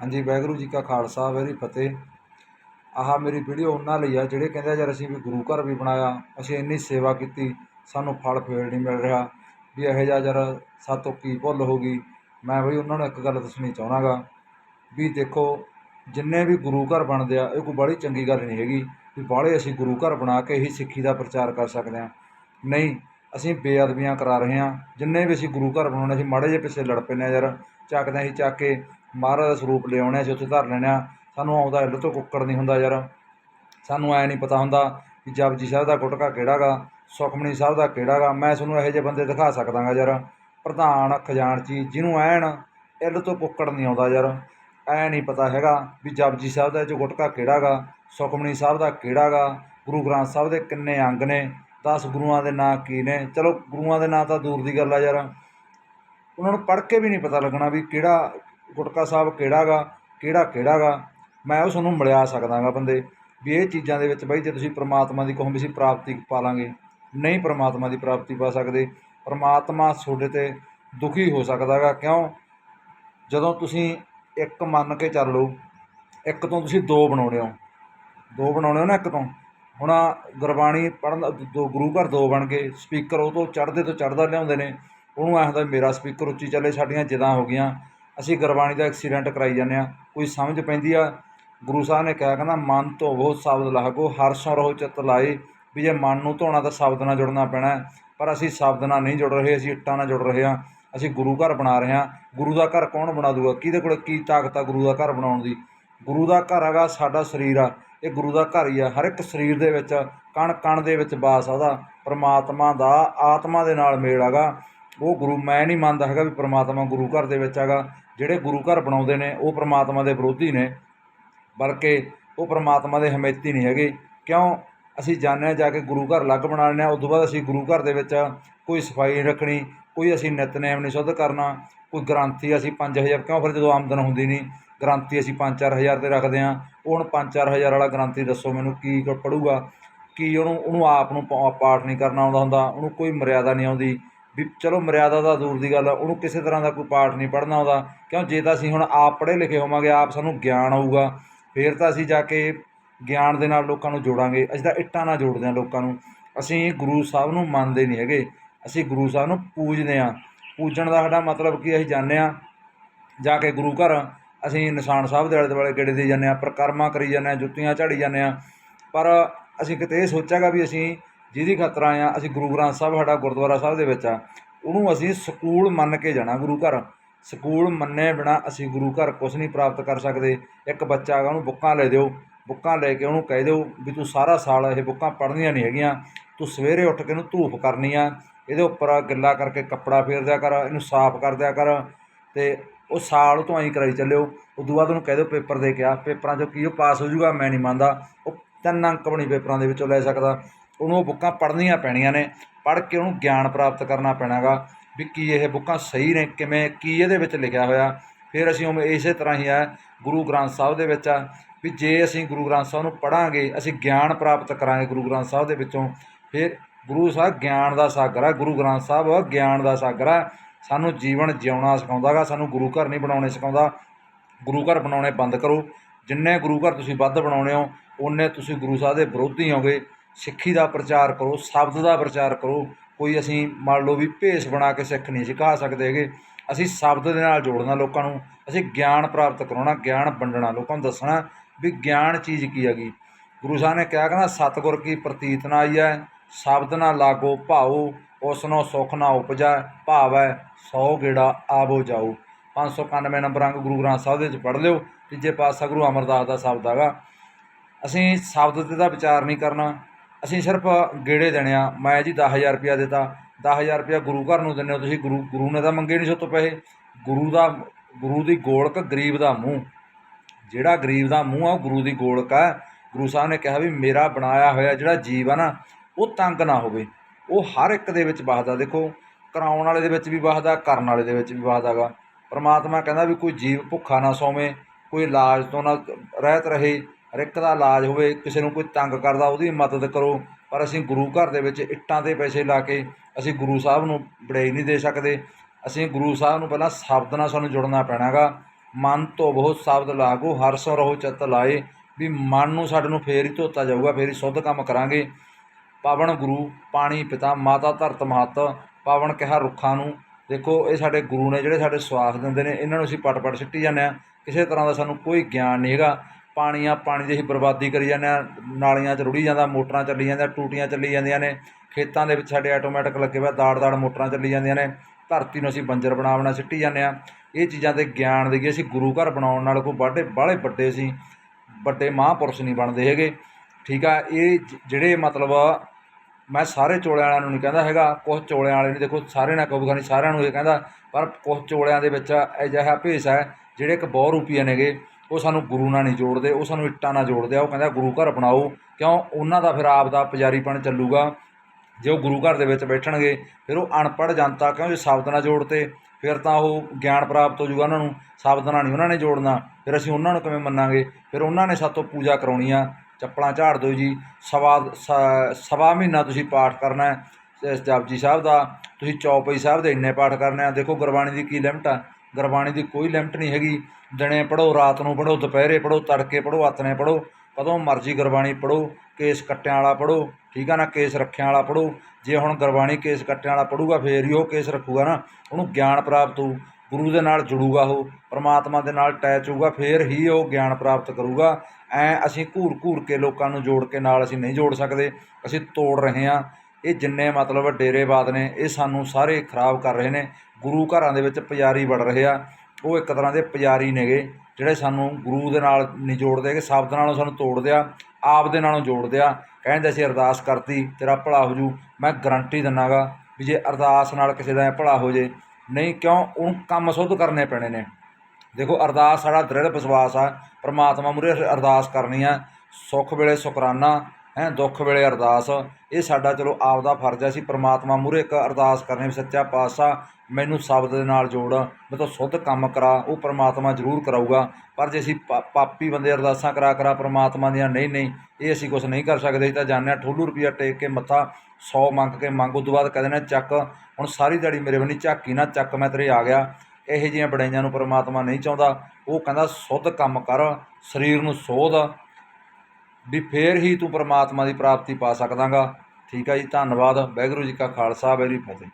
ਹਾਂਜੀ, ਵਾਹਿਗੁਰੂ ਜੀ ਕਾ ਖਾਲਸਾ, ਵਾਹਿਗੁਰੂ ਫਤਿਹ। ਆਹ ਮੇਰੀ ਵੀਡੀਓ ਉਹਨਾਂ ਲਈ ਆ, ਜਿਹੜੇ ਕਹਿੰਦੇ ਆ ਯਾਰ ਅਸੀਂ ਵੀ ਗੁਰੂ ਘਰ ਵੀ ਬਣਾਇਆ, ਅਸੀਂ ਇੰਨੀ ਸੇਵਾ ਕੀਤੀ, ਸਾਨੂੰ ਫਲ ਫੇਲ ਨਹੀਂ ਮਿਲ ਰਿਹਾ, ਵੀ ਇਹੋ ਜਿਹਾ ਯਾਰ ਸਾਤੋਂ ਕੀ ਭੁੱਲ ਹੋ ਗਈ। ਮੈਂ ਬਈ ਉਹਨਾਂ ਨੂੰ ਇੱਕ ਗੱਲ ਦੱਸਣੀ ਚਾਹੁੰਦਾ ਗਾ ਵੀ ਦੇਖੋ, ਜਿੰਨੇ ਵੀ ਗੁਰੂ ਘਰ ਬਣਦੇ ਆ, ਇਹ ਕੋਈ ਬੜੀ ਚੰਗੀ ਗੱਲ ਨਹੀਂ ਹੈਗੀ, ਵੀ ਬਾਹਲੇ ਅਸੀਂ ਗੁਰੂ ਘਰ ਬਣਾ ਕੇ ਹੀ ਸਿੱਖੀ ਦਾ ਪ੍ਰਚਾਰ ਕਰ ਸਕਦੇ ਹਾਂ ਨਹੀਂ, ਅਸੀਂ ਬੇਅਦਬੀਆਂ ਕਰਾ ਰਹੇ ਹਾਂ ਜਿੰਨੇ ਵੀ ਅਸੀਂ ਗੁਰੂ ਘਰ ਬਣਾਉਣੇ, ਅਸੀਂ ਮਾੜੇ ਜਿਹੇ ਪਿੱਛੇ ਲੜ ਪੈਂਦੇ ਹਾਂ ਯਾਰ, ਚੱਕਦੇ ਅਸੀਂ ਚੱਕ ਕੇ ਮਹਾਰਾਜ ਦਾ ਸਰੂਪ ਲਿਆਉਣੇ ਅਸੀਂ ਉੱਥੇ ਧਰ ਲੈਣੇ ਆ ਸਾਨੂੰ ਆਉਂਦਾ ਇੱਲ ਤੋਂ ਕੁੱਕੜ ਨਹੀਂ ਹੁੰਦਾ ਯਾਰ। ਸਾਨੂੰ ਐ ਨਹੀਂ ਪਤਾ ਹੁੰਦਾ ਵੀ ਜਪਜੀ ਸਾਹਿਬ ਦਾ ਗੁਟਕਾ ਕਿਹੜਾ ਗਾ, ਸੁਖਮਨੀ ਸਾਹਿਬ ਦਾ ਕਿਹੜਾ ਗਾ। ਮੈਂ ਤੁਹਾਨੂੰ ਇਹੋ ਜਿਹੇ ਬੰਦੇ ਦਿਖਾ ਸਕਦਾ ਗਾ ਯਾਰ। ਪ੍ਰਧਾਨ ਖਜ਼ਾਨਚੀ ਜਿਹਨੂੰ ਐਨ ਇੱਲ ਤੋਂ ਕੁੱਕੜ ਨਹੀਂ ਆਉਂਦਾ ਯਾਰ। ਐ ਨਹੀਂ ਪਤਾ ਹੈਗਾ ਵੀ ਜਪਜੀ ਸਾਹਿਬ ਦਾ ਜੋ ਗੁਟਕਾ ਕਿਹੜਾ ਗਾ, ਸੁਖਮਨੀ ਸਾਹਿਬ ਦਾ ਕਿਹੜਾ ਗਾ, ਗੁਰੂ ਗ੍ਰੰਥ ਸਾਹਿਬ ਦੇ ਕਿੰਨੇ ਅੰਗ ਨੇ 10 ਗੁਰੂਆਂ ਦੇ ਨਾਂ ਕੀ ਨੇ। ਚਲੋ ਗੁਰੂਆਂ ਦੇ ਨਾਂ ਤਾਂ ਦੂਰ ਦੀ ਗੱਲ ਆ ਯਾਰ। ਉਹਨਾਂ ਨੂੰ ਪੜ੍ਹ ਕੇ ਵੀ ਨਹੀਂ ਪਤਾ ਲੱਗਣਾ ਵੀ ਕਿਹੜਾ ਗੁਟਕਾ ਸਾਹਿਬ ਕਿਹੜਾ ਗਾ ਕਿਹੜਾ ਕਿਹੜਾ ਗਾ ਮੈਂ ਉਹ ਤੁਹਾਨੂੰ ਮਿਲਿਆ ਸਕਦਾ ਗਾ ਬੰਦੇ। ਵੀ ਇਹ ਚੀਜ਼ਾਂ ਦੇ ਵਿੱਚ ਬਈ ਜੇ ਤੁਸੀਂ ਪ੍ਰਮਾਤਮਾ ਦੀ ਕਹੋ ਵੀ ਅਸੀਂ ਪ੍ਰਾਪਤੀ ਪਾ ਲਾਂਗੇ, ਨਹੀਂ ਪ੍ਰਮਾਤਮਾ ਦੀ ਪ੍ਰਾਪਤੀ ਪਾ ਸਕਦੇ, ਪ੍ਰਮਾਤਮਾ ਤੁਹਾਡੇ ਤੇ ਦੁਖੀ ਹੋ ਸਕਦਾ ਗਾ ਕਿਉਂ? ਜਦੋਂ ਤੁਸੀਂ ਇੱਕ ਮੰਨ ਕੇ ਚੱਲ ਚੱਲੋ ਇੱਕ ਤੋਂ ਤੁਸੀਂ ਦੋ ਬਣਾਉਣੇ ਹੋ। ਦੋ ਬਣਾਉਣੇ ਹੋ ਨਾ ਇੱਕ ਤੋਂ। ਹੁਣ ਗੁਰਬਾਣੀ ਪੜ੍ਹਨ ਦਾ, ਦੋ ਗੁਰੂ ਘਰ ਦੋ ਬਣ ਗਏ, ਸਪੀਕਰ ਉਹ ਤੋਂ ਚੜ੍ਹਦੇ ਤੋਂ ਚੜ੍ਹਦਾ ਲਿਆਉਂਦੇ ਨੇ। ਉਹਨੂੰ ਐਂ ਹੁੰਦਾ ਮੇਰਾ ਸਪੀਕਰ ਉੱਚੀ ਚੱਲੇ, ਸਾਡੀਆਂ ਜਿੱਦਾਂ ਹੋ ਗਈਆਂ। ਅਸੀਂ ਗੁਰਬਾਣੀ ਦਾ ਐਕਸੀਡੈਂਟ ਕਰਾਈ ਜਾਂਦੇ ਆ ਕੋਈ ਸਮਝ ਪੈਂਦੀ ਆ। ਗੁਰੂ ਸਾਹਿਬ ਨੇ ਕਿਹਾ, ਕਹਿੰਦਾ, ਮਨ ਤੋਂ ਬਹੁਤ ਸ਼ਬਦ ਲਾਗੋ ਹਰ ਸੋ ਰਹੋ ਚਿੱਤ ਲਾਏ ਵੀ ਜੇ ਮਨ ਨੂੰ ਧੋਣਾ ਤਾਂ ਸ਼ਬਦ ਨਾਲ ਜੁੜਨਾ ਪੈਣਾ ਪਰ ਅਸੀਂ ਸ਼ਬਦ ਨਾਲ ਨਹੀਂ ਜੁੜ ਰਹੇ, ਅਸੀਂ ਇੱਟਾਂ ਨਾਲ ਜੁੜ ਰਹੇ ਹਾਂ। ਅਸੀਂ ਗੁਰੂ ਘਰ ਬਣਾ ਰਹੇ ਹਾਂ। ਗੁਰੂ ਦਾ ਘਰ ਕੌਣ ਬਣਾ ਦੂਗਾ? ਕਿਹਦੇ ਕੋਲ ਕੀ ਤਾਕਤ ਆ ਗੁਰੂ ਦਾ ਘਰ ਬਣਾਉਣ ਦੀ? ਗੁਰੂ ਦਾ ਘਰ ਹੈਗਾ ਸਾਡਾ ਸਰੀਰ ਆ। ਇਹ ਗੁਰੂ ਦਾ ਘਰ ਹੀ ਆ। ਹਰ ਇੱਕ ਸਰੀਰ ਦੇ ਵਿੱਚ ਕਣ ਕਣ ਦੇ ਵਿੱਚ ਵਾਸ ਆਦਾ ਪਰਮਾਤਮਾ ਦਾ ਆਤਮਾ ਦੇ ਨਾਲ ਮੇਲ ਹੈਗਾ। ਉਹ ਗੁਰੂ, ਮੈਂ ਨਹੀਂ ਮੰਨਦਾ ਹੈਗਾ ਵੀ ਪਰਮਾਤਮਾ ਗੁਰੂ ਘਰ ਦੇ ਵਿੱਚ ਹੈਗਾ। ਜਿਹੜੇ ਗੁਰੂ ਘਰ ਬਣਾਉਂਦੇ ਨੇ, ਉਹ ਪਰਮਾਤਮਾ ਦੇ ਵਿਰੋਧੀ ਨੇ। ਬਲਕਿ ਉਹ ਪਰਮਾਤਮਾ ਦੇ ਹਮੇਤੀ ਨਹੀਂ ਹੈਗੇ। ਕਿਉਂ? ਅਸੀਂ ਜਾਣਦੇ ਹਾਂ ਜਾ ਕੇ ਗੁਰੂ ਘਰ ਅਲੱਗ ਬਣਾ ਲੈਂਦੇ ਹਾਂ। ਉਸ ਤੋਂ ਬਾਅਦ ਅਸੀਂ ਗੁਰੂ ਘਰ ਦੇ ਵਿੱਚ ਕੋਈ ਸਫ਼ਾਈ ਨਹੀਂ ਰੱਖਣੀ, ਕੋਈ ਅਸੀਂ ਨਿਤਨੇਮ ਨਹੀਂ ਸ਼ੁੱਧ ਕਰਨਾ, ਕੋਈ ਗ੍ਰੰਥੀ ਅਸੀਂ 5000 ਕਿਉਂ? ਫਿਰ ਜਦੋਂ ਆਮਦਨ ਹੁੰਦੀ ਨਹੀਂ, ਗ੍ਰੰਥੀ ਅਸੀਂ 5-4000 ਤੇ ਰੱਖਦੇ ਹਾਂ। ਉਹ ਹੁਣ 5-4000 ਵਾਲਾ ਗ੍ਰੰਥੀ ਦੱਸੋ ਮੈਨੂੰ, ਕੀ ਕ- ਪੜ੍ਹੂਗਾ ਕੀ ਉਹਨੂੰ ਉਹਨੂੰ ਆਪ ਨੂੰ ਪਾਠ ਨਹੀਂ ਕਰਨਾ ਆਉਂਦਾ ਹੁੰਦਾ, ਉਹਨੂੰ ਕੋਈ ਮਰਿਆਦਾ ਨਹੀਂ ਆਉਂਦੀ। ਵੀ ਚਲੋ ਮਰਿਆਦਾ ਦਾ ਦੂਰ ਦੀ ਗੱਲ ਆ, ਉਹਨੂੰ ਕਿਸੇ ਤਰ੍ਹਾਂ ਦਾ ਕੋਈ ਪਾਠ ਨਹੀਂ ਪੜ੍ਹਨਾ ਆਉਂਦਾ। ਕਿਉਂ? ਜੇ ਤਾਂ ਅਸੀਂ ਹੁਣ ਆਪ ਪੜ੍ਹੇ ਲਿਖੇ ਹੋਵਾਂਗੇ, ਆਪ ਸਾਨੂੰ ਗਿਆਨ ਆਊਗਾ। ਫਿਰ ਤਾਂ ਅਸੀਂ ਜਾ ਕੇ ਗਿਆਨ ਦੇ ਨਾਲ ਲੋਕਾਂ ਨੂੰ ਜੋੜਾਂਗੇ। ਅਸੀਂ ਤਾਂ ਇੱਟਾਂ ਨਾਲ ਜੋੜਦੇ ਹਾਂ ਲੋਕਾਂ ਨੂੰ। ਅਸੀਂ ਗੁਰੂ ਸਾਹਿਬ ਨੂੰ ਮੰਨਦੇ ਨਹੀਂ ਹੈਗੇ। ਅਸੀਂ ਗੁਰੂ ਸਾਹਿਬ ਨੂੰ ਪੂਜਦੇ ਹਾਂ। ਪੂਜਣ ਦਾ ਸਾਡਾ ਮਤਲਬ ਕੀ ਅਸੀਂ ਜਾਂਦੇ ਹਾਂ, ਜਾ ਕੇ ਗੁਰੂ ਘਰ। ਅਸੀਂ ਨਿਸ਼ਾਨ ਸਾਹਿਬ ਦੇ ਆਲੇ ਦੁਆਲੇ ਗੇੜੇ ਦੇ ਜਾਂਦੇ ਹਾਂ, ਪ੍ਰਕਰਮਾ ਕਰੀ ਜਾਂਦੇ ਹਾਂ, ਜੁੱਤੀਆਂ ਝਾੜੀ ਜਾਂਦੇ ਹਾਂ। ਪਰ ਅਸੀਂ ਕਿਤੇ ਇਹ ਸੋਚਾਂਗਾ ਵੀ ਅਸੀਂ ਜਿਹਦੀ ਖਾਤਰ ਆਏ ਅਸੀਂ ਗੁਰੂ ਗ੍ਰੰਥ ਸਾਹਿਬ, ਸਾਡਾ ਗੁਰਦੁਆਰਾ ਸਾਹਿਬ ਦੇ ਵਿੱਚ ਆ ਉਹਨੂੰ ਅਸੀਂ ਸਕੂਲ ਮੰਨ ਕੇ ਜਾਣਾ, ਗੁਰੂ ਘਰ। ਸਕੂਲ ਮੰਨੇ ਬਿਨਾ ਅਸੀਂ ਗੁਰੂ ਘਰ ਕੁਝ ਨਹੀਂ ਪ੍ਰਾਪਤ ਕਰ ਸਕਦੇ। ਇੱਕ ਬੱਚਾ ਹੈਗਾ, ਉਹਨੂੰ ਬੁੱਕਾਂ ਲੈ ਦਿਓ। ਬੁੱਕਾਂ ਲੈ ਕੇ ਉਹਨੂੰ ਕਹਿ ਦਿਓ ਵੀ ਤੂੰ ਸਾਰਾ ਸਾਲ ਇਹ ਬੁੱਕਾਂ ਪੜ੍ਹਨੀਆਂ ਨਹੀਂ ਹੈਗੀਆਂ। ਤੂੰ ਸਵੇਰੇ ਉੱਠ ਕੇ ਇਹਨੂੰ ਧੂਫ ਕਰਨੀ ਆ ਇਹਦੇ ਉੱਪਰ ਗਿੱਲਾ ਕਰਕੇ ਕੱਪੜਾ ਫੇਰ ਦਿਆ ਕਰ, ਇਹਨੂੰ ਸਾਫ਼ ਕਰ ਦਿਆ ਕਰ। ਤੇ ਉਹ ਸਾਲ ਤੋਂ ਐਂ ਕਰਾਈ ਚੱਲਿਓ। ਉਦੋਂ ਬਾਅਦ ਉਹਨੂੰ ਕਹਿ ਦਿਓ ਪੇਪਰ ਦੇ ਕੇ ਆ। ਪੇਪਰਾਂ 'ਚੋਂ ਕੀ ਉਹ ਪਾਸ ਹੋ ਜਾਊਗਾ, ਮੈਂ ਨਹੀਂ ਮੰਨਦਾ। ਉਹ ਤਿੰਨ ਅੰਕ ਬਣੀ ਪੇਪਰਾਂ ਦੇ ਵਿੱਚੋਂ ਲੈ ਸਕਦਾ। ਉਹਨੂੰ ਉਹ ਬੁੱਕਾਂ ਪੜ੍ਹਨੀਆਂ ਪੈਣੀਆਂ ਨੇ, ਪੜ੍ਹ ਕੇ ਉਹਨੂੰ ਗਿਆਨ ਪ੍ਰਾਪਤ ਕਰਨਾ ਪੈਣਾਗਾ ਵੀ ਕੀ ਇਹ ਬੁੱਕਾਂ ਸਹੀ ਨੇ, ਕਿਵੇਂ, ਕੀ ਇਹਦੇ ਵਿੱਚ ਲਿਖਿਆ ਹੋਇਆ। ਫਿਰ ਅਸੀਂ ਉਵੇਂ ਇਸੇ ਤਰ੍ਹਾਂ ਹੀ ਆ, ਗੁਰੂ ਗ੍ਰੰਥ ਸਾਹਿਬ ਦੇ ਵਿੱਚ ਆ, ਵੀ ਜੇ ਅਸੀਂ ਗੁਰੂ ਗ੍ਰੰਥ ਸਾਹਿਬ ਨੂੰ ਪੜ੍ਹਾਂਗੇ, ਅਸੀਂ ਗਿਆਨ ਪ੍ਰਾਪਤ ਕਰਾਂਗੇ ਗੁਰੂ ਗ੍ਰੰਥ ਸਾਹਿਬ ਦੇ ਵਿੱਚੋਂ। ਫਿਰ ਗੁਰੂ ਸਾਹਿਬ ਗਿਆਨ ਦਾ ਸਾਗਰ ਆ, ਗੁਰੂ ਗ੍ਰੰਥ ਸਾਹਿਬ ਗਿਆਨ ਦਾ ਸਾਗਰ ਆ। ਸਾਨੂੰ ਜੀਵਨ ਜਿਉਣਾ ਸਿਖਾਉਂਦਾਗਾ, ਸਾਨੂੰ ਗੁਰੂ ਘਰ ਨਹੀਂ ਬਣਾਉਣੇ ਸਿਖਾਉਂਦਾ। ਗੁਰੂ ਘਰ ਬਣਾਉਣੇ ਬੰਦ ਕਰੋ। ਜਿੰਨੇ ਗੁਰੂ ਘਰ ਤੁਸੀਂ ਵੱਧ ਬਣਾਉਣੇ ਹੋ ਉਨੇ ਤੁਸੀਂ ਗੁਰੂ ਸਾਹਿਬ ਦੇ ਵਿਰੋਧੀ ਹੋਗੇ। ਸਿੱਖੀ ਦਾ ਪ੍ਰਚਾਰ ਕਰੋ, ਸ਼ਬਦ ਦਾ ਪ੍ਰਚਾਰ ਕਰੋ, ਕੋਈ ਅਸੀਂ ਮੰਨ ਲਓ ਵੀ ਭੇਸ ਬਣਾ ਕੇ ਸਿੱਖ ਨਹੀਂ ਸਿਖਾ ਸਕਦੇ ਹੈਗੇ। ਅਸੀਂ ਸ਼ਬਦ ਦੇ ਨਾਲ ਜੋੜਨਾ ਲੋਕਾਂ ਨੂੰ, ਅਸੀਂ ਗਿਆਨ ਪ੍ਰਾਪਤ ਕਰਾਉਣਾ, ਗਿਆਨ ਵੰਡਣਾ, ਲੋਕਾਂ ਨੂੰ ਦੱਸਣਾ ਵੀ ਗਿਆਨ ਚੀਜ਼ ਕੀ ਹੈਗੀ। ਗੁਰੂ ਸਾਹਿਬ ਨੇ ਕਿਹਾ ਕਹਿੰਦਾ, ਸਤਿਗੁਰ ਕੀ ਪ੍ਰਤੀਤ ਨਾ ਆਈ ਹੈ ਸ਼ਬਦ ਨਾ ਲਾਗੋ ਭਾਉ ਨੂੰ ਸੁਖ ਨਾ ਉਪਜੈ, ਭਾਵ ਹੈ ਸੌ ਗੇੜਾ ਆਵੋ ਜਾਓ 591 ਨੰਬਰ ਅੰਗ ਗੁਰੂ ਗ੍ਰੰਥ ਸਾਹਿਬ ਦੇ ਵਿੱਚ ਪੜ੍ਹ ਲਿਓ, ਤੀਜੇ ਪਾਤਸ਼ਾਹ ਗੁਰੂ ਅਮਰਦਾਸ ਦਾ ਸ਼ਬਦ ਹੈਗਾ। ਅਸੀਂ ਸ਼ਬਦ ਤੇ ਦਾ ਵਿਚਾਰ ਨਹੀਂ ਕਰਨਾ ਅਸੀਂ ਸਿਰਫ ਗੇੜੇ ਦੇਣੇ ਆ। ਮੈਂ ਜੀ 10000 ਰੁਪਇਆ ਦਿੱਤਾ। 10000 ਰੁਪਇਆ ਗੁਰੂ ਘਰ ਨੂੰ ਦਿੰਦੇ ਹੋ ਤੁਸੀਂ। ਗੁਰੂ ਗੁਰੂ ਨੇ ਤਾਂ ਮੰਗੇ ਨਹੀਂ ਸੋਤੋਂ ਪੈਸੇ। ਗੁਰੂ ਦਾ, ਗੁਰੂ ਦੀ ਗੋਲਕ ਗਰੀਬ ਦਾ ਮੂੰਹ। ਜਿਹੜਾ ਗਰੀਬ ਦਾ ਮੂੰਹ ਆ, ਉਹ ਗੁਰੂ ਦੀ ਗੋਲਕ ਆ। ਗੁਰੂ ਸਾਹਿਬ ਨੇ ਕਿਹਾ ਵੀ ਮੇਰਾ ਬਣਾਇਆ ਹੋਇਆ ਜਿਹੜਾ ਜੀਵ ਆ ਨਾ ਉਹ ਤੰਗ ਨਾ ਹੋਵੇ। ਉਹ ਹਰ ਇੱਕ ਦੇ ਵਿੱਚ ਵਸਦਾ। ਦੇਖੋ, ਕਰਾਉਣ ਵਾਲੇ ਦੇ ਵਿੱਚ ਵੀ ਵਸਦਾ, ਕਰਨ ਵਾਲੇ ਦੇ ਵਿੱਚ ਵੀ ਵਸਦਾਗਾ ਪਰਮਾਤਮਾ ਕਹਿੰਦਾ ਵੀ ਕੋਈ ਜੀਵ ਭੁੱਖਾ ਨਾ ਸੌਵੇਂ, ਕੋਈ ਇਲਾਜ ਤੋਂ ਨਾ ਰਹਿਤ ਰਹੇ। ਹਰ ਇੱਕ ਦਾ ਇਲਾਜ ਹੋਵੇ, ਕਿਸੇ ਨੂੰ ਕੋਈ ਤੰਗ ਕਰਦਾ, ਉਹਦੀ ਮਦਦ ਕਰੋ, ਪਰ ਅਸੀਂ ਗੁਰੂ ਘਰ ਦੇ ਵਿੱਚ ਇੱਟਾਂ 'ਤੇ ਪੈਸੇ ਲਾ ਕੇ ਅਸੀਂ ਗੁਰੂ ਸਾਹਿਬ ਨੂੰ ਬੜਾਈ ਨਹੀਂ ਦੇ ਸਕਦੇ। ਅਸੀਂ ਗੁਰੂ ਸਾਹਿਬ ਨੂੰ ਪਹਿਲਾਂ ਸ਼ਬਦ ਨਾਲ ਸਾਨੂੰ ਜੁੜਨਾ ਪੈਣਾਗਾ। ਮਨ ਤੋਂ ਬਹੁਤ ਸ਼ਬਦ ਲਾਗੋ, ਹਰ ਸੋ ਰਹੋ, ਚਿੱਤ ਲਾਏ, ਵੀ ਮਨ ਨੂੰ ਸਾਡੇ ਨੂੰ ਫੇਰ ਹੀ ਧੋਤਾ ਜਾਊਗਾ, ਫੇਰ ਹੀ ਸ਼ੁੱਧ ਕੰਮ ਕਰਾਂਗੇ। ਪਾਵਨ ਗੁਰੂ, ਪਾਣੀ ਪਿਤਾ, ਮਾਤਾ ਧਰਤ ਮਹੱਤ, ਪਾਵਨ ਕਿਹਾ ਰੁੱਖਾਂ ਨੂੰ। ਦੇਖੋ, ਇਹ ਸਾਡੇ ਗੁਰੂ ਨੇ ਜਿਹੜੇ ਸਾਡੇ ਸਵਾਸ ਦਿੰਦੇ ਨੇ, ਇਹਨਾਂ ਨੂੰ ਅਸੀਂ ਪਟ ਪਟ ਸਿੱਟੀ ਜਾਂਦੇ ਆ ਕਿਸੇ ਤਰ੍ਹਾਂ ਦਾ ਸਾਨੂੰ ਕੋਈ ਗਿਆਨ ਨਹੀਂ ਹੈਗਾ। ਪਾਣੀ ਆ ਪਾਣੀ ਦੀ ਅਸੀਂ ਬਰਬਾਦੀ ਕਰੀ ਜਾਂਦੇ ਹਾਂ, ਨਾਲੀਆਂ 'ਚ ਰੁੜੀ ਜਾਂਦਾ, ਮੋਟਰਾਂ ਚੱਲੀ ਜਾਂਦੀਆਂ, ਟੂਟੀਆਂ ਚੱਲੀ ਜਾਂਦੀਆਂ ਨੇ, ਖੇਤਾਂ ਦੇ ਵਿੱਚ ਸਾਡੇ ਆਟੋਮੈਟਿਕ ਲੱਗੇ ਹੋਏ ਦਾੜ ਦਾੜ ਮੋਟਰਾਂ ਚੱਲੀ ਜਾਂਦੀਆਂ ਨੇ, ਧਰਤੀ ਨੂੰ ਅਸੀਂ ਬੰਜਰ ਬਣਾ ਬਣਾ ਸਿੱਟੀ ਜਾਂਦੇ ਹਾਂ। ਇਹ ਚੀਜ਼ਾਂ ਤੇ ਗਿਆਨ ਦੇਈਏ ਅਸੀਂ ਗੁਰੂ ਘਰ ਬਣਾਉਣ ਨਾਲ ਕੋਈ ਬਾਡੇ ਬਾਹਲੇ ਵੱਡੇ ਸੀ, ਵੱਡੇ ਮਹਾਂਪੁਰਸ਼ ਨਹੀਂ ਬਣਦੇ ਹੈਗੇ, ਠੀਕ ਆ? ਇਹ ਜਿਹੜੇ ਮਤਲਬ ਮੈਂ ਸਾਰੇ ਚੋਲਿਆਂ ਵਾਲਿਆਂ ਨੂੰ ਨਹੀਂ ਕਹਿੰਦਾ ਹੈਗਾ ਕੁਝ ਚੋਲਿਆਂ ਵਾਲੇ ਨਹੀਂ, ਦੇਖੋ ਸਾਰੇ ਨਾ ਕਹੂਗਾ ਨਹੀਂ ਸਾਰਿਆਂ ਨੂੰ ਇਹ ਕਹਿੰਦਾ, ਪਰ ਕੁਝ ਚੋਲਿਆਂ ਦੇ ਵਿੱਚ ਅਜਿਹਾ ਭੇਸ ਹੈ, ਜਿਹੜੇ ਇੱਕ ਬਹੁ ਰੂਪੀਏ ਨੇਗੇ ਉਹ ਸਾਨੂੰ ਗੁਰੂ ਨਾਲ ਨਹੀਂ ਜੋੜਦੇ, ਉਹ ਸਾਨੂੰ ਇੱਟਾਂ ਨਾਲ ਜੋੜਦੇ ਆ, ਉਹ ਕਹਿੰਦਾ ਗੁਰੂ ਘਰ ਬਣਾਓ, ਕਿਉਂ? ਉਹਨਾਂ ਦਾ ਫਿਰ ਆਪ ਦਾ ਪੁਜਾਰੀਪਣ ਚੱਲੂਗਾ। ਜੇ ਉਹ ਗੁਰੂ ਘਰ ਦੇ ਵਿੱਚ ਬੈਠਣਗੇ, ਫਿਰ ਉਹ ਅਨਪੜ੍ਹ ਜਨਤਾ ਕਿਉਂ ਜੇ ਸ਼ਬਦ ਨਾਲ ਜੋੜਤੇ? ਫਿਰ ਤਾਂ ਉਹ ਗਿਆਨ ਪ੍ਰਾਪਤ ਹੋ ਜਾਊਗਾ ਉਹਨਾਂ ਨੂੰ ਸ਼ਬਦ ਨਾਲ ਨਹੀਂ ਉਹਨਾਂ ਨੇ ਜੋੜਨਾ। ਫਿਰ ਅਸੀਂ ਉਹਨਾਂ ਨੂੰ ਕਿਵੇਂ ਮੰਨਾਂਗੇ? ਫਿਰ ਉਹਨਾਂ ਨੇ ਸਾਤੋਂ ਪੂਜਾ ਕਰਾਉਣੀ ਆ। ਚੱਪਲਾਂ ਝਾੜ ਦਿਓ ਜੀ। ਸਵਾ, ਸ- ਸਵਾ ਮਹੀਨਾ ਤੁਸੀਂ ਪਾਠ ਕਰਨਾ ਹੈ, ਇਸ ਜਪਜੀ ਸਾਹਿਬ ਦਾ। ਤੁਸੀਂ ਚੌਪਈ ਸਾਹਿਬ ਦੇ ਇੰਨੇ ਪਾਠ ਕਰਨੇ ਆ। ਦੇਖੋ ਗੁਰਬਾਣੀ ਦੀ ਕੀ ਲਿਮਟ ਆ। ਗੁਰਬਾਣੀ ਦੀ ਕੋਈ ਲਿਮਟ ਨਹੀਂ ਹੈਗੀ। ਦਿਨੇ ਪੜ੍ਹੋ, ਰਾਤ ਨੂੰ ਪੜ੍ਹੋ, ਦੁਪਹਿਰੇ ਪੜ੍ਹੋ, ਤੜਕੇ ਪੜ੍ਹੋ ਆਤਨੇ ਪੜ੍ਹੋ, ਕਦੋਂ ਮਰਜ਼ੀ ਗੁਰਬਾਣੀ ਪੜ੍ਹੋ, ਕੇਸ ਕੱਟਿਆਂ ਵਾਲਾ ਪੜ੍ਹੋ, ਠੀਕ ਆ ਨਾ, ਕੇਸ ਰੱਖਿਆਂ ਵਾਲਾ ਪੜ੍ਹੋ, ਜੇ ਹੁਣ ਗੁਰਬਾਣੀ ਕੇਸ ਕੱਟਿਆਂ ਵਾਲਾ ਪੜੂਗਾ ਫੇਰ ਹੀ ਉਹ ਕੇਸ ਰੱਖੂਗਾ ਨਾ, ਉਹਨੂੰ ਗਿਆਨ ਪ੍ਰਾਪਤ ਹੋਊ, ਗੁਰੂ ਦੇ ਨਾਲ ਜੁੜੂਗਾ ਉਹ, ਪਰਮਾਤਮਾ ਦੇ ਨਾਲ ਅਟੈਚ ਹੋਊਗਾ, ਫੇਰ ਹੀ ਉਹ ਗਿਆਨ ਪ੍ਰਾਪਤ ਕਰੂਗਾ। ਐ ਅਸੀਂ ਘੂਰ ਘੂਰ ਕੇ ਲੋਕਾਂ ਨੂੰ ਜੋੜ ਕੇ ਨਾਲ ਅਸੀਂ ਨਹੀਂ ਜੋੜ ਸਕਦੇ, ਅਸੀਂ ਤੋੜ ਰਹੇ ਹਾਂ। ਇਹ ਜਿੰਨੇ ਮਤਲਬ ਡੇਰੇਵਾਦ ਨੇ, ਇਹ ਸਾਨੂੰ ਸਾਰੇ ਖਰਾਬ ਕਰ ਰਹੇ ਨੇ ਗੁਰੂ ਘਰਾਂ ਦੇ ਵਿੱਚ ਪੁਜਾਰੀ ਵੜ ਰਹੇ ਆ। ਉਹ ਇੱਕ ਤਰ੍ਹਾਂ ਦੇ ਪੁਜਾਰੀ ਨੇਗੇ, ਜਿਹੜੇ ਸਾਨੂੰ ਗੁਰੂ ਦੇ ਨਾਲ ਨਹੀਂ ਜੋੜਦੇ ਕਿ ਸ਼ਬਦ ਨਾਲੋਂ ਸਾਨੂੰ ਤੋੜਦੇ ਆ, ਆਪ ਦੇ ਨਾਲੋਂ ਜੋੜਦੇ ਆ। ਕਹਿੰਦੇ ਅਸੀਂ ਅਰਦਾਸ ਕਰਤੀ, ਤੇਰਾ ਭਲਾ ਹੋ ਜੂ। ਮੈਂ ਗਰੰਟੀ ਦਿੰਨਾਗਾ ਵੀ ਜੇ ਅਰਦਾਸ ਨਾਲ ਕਿਸੇ ਦਾ ਭਲਾ ਹੋ ਜੇ, ਨਹੀਂ ਕਿਉਂ? ਉਹਨੂੰ ਕੰਮ ਸੁੱਧ ਕਰਨੇ ਪੈਣੇ ਨੇ। ਦੇਖੋ, ਅਰਦਾਸ ਸਾਡਾ ਦ੍ਰਿੜ ਵਿਸ਼ਵਾਸ ਆ। ਪ੍ਰਮਾਤਮਾ ਮੂਹਰੇ ਅਰਦਾਸ ਕਰਨੀ ਆ। ਸੁੱਖ ਵੇਲੇ ਸ਼ੁਕਰਾਨਾ। ਹੈਂ, ਦੁੱਖ ਵੇਲੇ ਅਰਦਾਸ। ਇਹ ਸਾਡਾ ਚਲੋ ਆਪ ਦਾ ਫਰਜ਼ ਹੈ, ਅਸੀਂ ਪ੍ਰਮਾਤਮਾ ਮੂਹਰੇ ਇੱਕ ਅਰਦਾਸ ਕਰਨੀ, ਵੀ ਸੱਚਾ ਪਾਤਸ਼ਾਹ ਮੈਨੂੰ ਸ਼ਬਦ ਦੇ ਨਾਲ ਜੋੜ, ਮੈਂ ਤਾਂ ਸੁੱਧ ਕੰਮ ਕਰਾ, ਉਹ ਪ੍ਰਮਾਤਮਾ ਜ਼ਰੂਰ ਕਰਾਊਗਾ। ਪਰ ਜੇ ਅਸੀਂ ਪਾ- ਪਾਪੀ ਬੰਦੇ ਅਰਦਾਸਾਂ ਕਰਾ ਕਰਾ ਪ੍ਰਮਾਤਮਾ ਦੀਆਂ ਨਹੀਂ ਨਹੀਂ, ਇਹ ਅਸੀਂ ਕੁਝ ਨਹੀਂ ਕਰ ਸਕਦੇ। ਅਸੀਂ ਤਾਂ ਜਾਣਦੇ ਹਾਂ ਠੋਲੂ ਰੁਪਈਆ ਟੇਕ ਕੇ ਮੱਥਾ 100 ਮੰਗ ਕੇ ਮੰਗ ਉਦੋਂ ਬਾਅਦ ਕਹਿੰਦੇ ਨੇ ਚੱਕ, ਹੁਣ ਸਾਰੀ ਦਿਹਾੜੀ ਮੇਰੇ ਬੰਨੀ ਝਾਕੀ ਨਾ, ਚੱਕ ਮੈਂ ਤੇਰੇ ਆ ਗਿਆ। ਇਹੋ ਜਿਹੀਆਂ ਬੜਾਈਆਂ ਨੂੰ ਪ੍ਰਮਾਤਮਾ ਨਹੀਂ ਚਾਹੁੰਦਾ। ਉਹ ਕਹਿੰਦਾ, ਸੁੱਧ ਕੰਮ ਕਰ, ਸਰੀਰ ਨੂੰ ਸੋਧ ਵੀ ਫੇਰ ਹੀ ਤੂੰ ਪਰਮਾਤਮਾ ਦੀ ਪ੍ਰਾਪਤੀ ਪਾ ਸਕਦਾਗਾ। ਠੀਕ ਆ ਜੀ, ਧੰਨਵਾਦ। ਵਾਹਿਗੁਰੂ ਜੀ ਕਾ ਖਾਲਸਾ, ਵਾਹਿਗੁਰੂ ਜੀ ਫਤਿਹ।